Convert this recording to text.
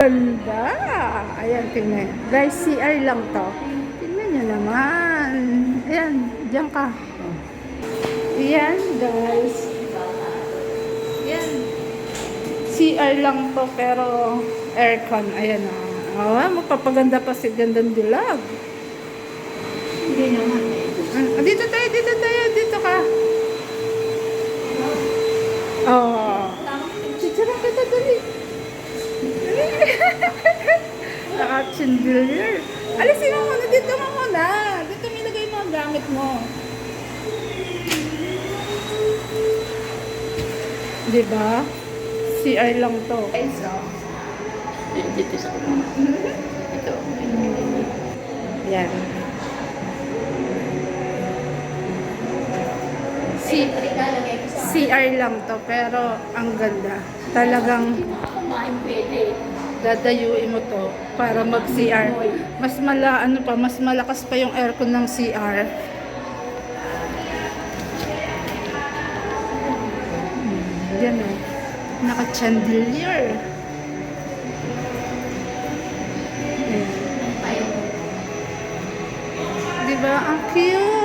Ganda! Ayan, tingnan. Guys, CR lang to. Tingnan nyo naman. Ayan, diyan ka. Ayan, guys. Ayan. CR lang to, pero aircon. Ayan, o. Oh. oh, magpapaganda pa si gandang dilag. Hindi naman. Ah, dito tayo, dito tayo, dito ka. Oh. Naka-chandelier. Alisin mo muna, dito mo muna. Dito mo ilagay mo ang gamit mo. Diba? CR lang to. Guys, oh. Dito sa kuma. Ito. Yan. CR lang to, pero ang ganda. Talagang Kumain pwede. Dadayuin mo to para mag-CR. Mas mala, ano pa, mas malakas pa yung aircon ng CR. Hmm, Yan o. Naka-chandelier. Ayan. Ayaw. Diba? Ang cute!